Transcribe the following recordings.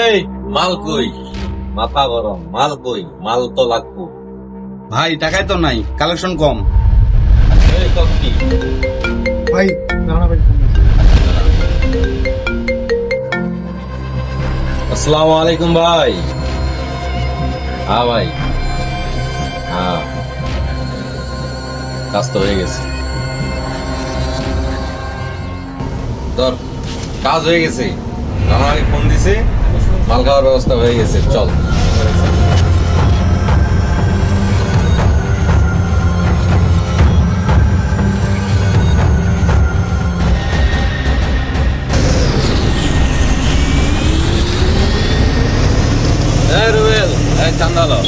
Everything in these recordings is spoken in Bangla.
এই মাল কই? মাথা গরম মাল কই? মাল তো লাগবো। ভাই টাকাই তো নাই কালেকশন কম। এই তো কি? ভাই দাঁড়া ভাই। আসসালামু আলাইকুম ভাই। হ্যাঁ ভাই। হ্যাঁ। কাজ তো হয়ে গেছে। তোর কাজ হয়ে গেছে। আমাকে ফোন দিছে। মাল খাওয়ার ব্যবস্থা হয়ে গেছে চল। এই চান্দালো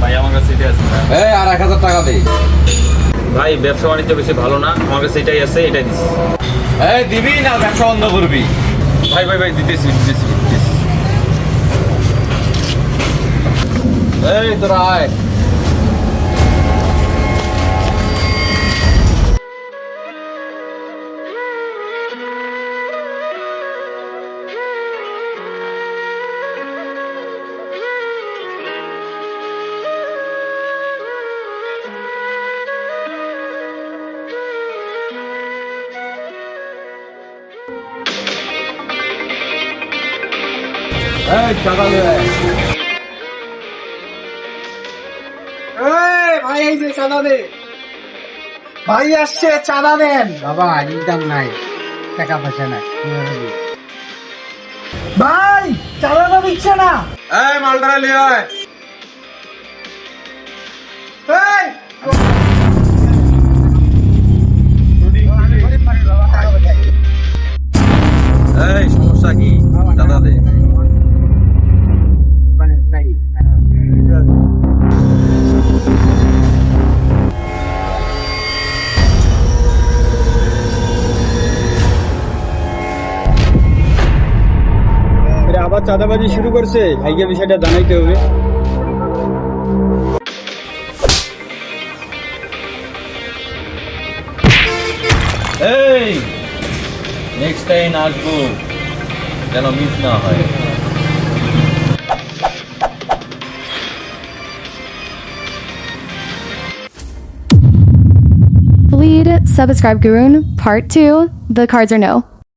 ভাই এই আর এক হাজার টাকা দে ভাই ব্যবসা বাণিজ্য বেশি ভালো না আমার কাছে এটাই আছে এটাই দিচ্ছি এই দিবি না ব্যবসা বন্ধ করবি। ভাই ভাই ভাই দিতেছি দিতেছি দিতেছি। এই তোরা আয়। ভাই এই যে চাঁদা দে। ভাই আসছে চাঁদা দেন। বাবা ইনকাম নাই। টাকা পয়সা নাই। ভাই চাঁদাটা দিচ্ছে না। এই মালটা লিয়ে আয়। এই। এই সমস্যা কি? দাদা দে। আবার চাঁদাবাজি শুরু করছে। ভাইকে বিষয়টা জানাইতে হবে। এই নেক্সট টাইম আসব, যেন মিস না হয়। Bleed, subscribe Gurun, part two, the cards are no.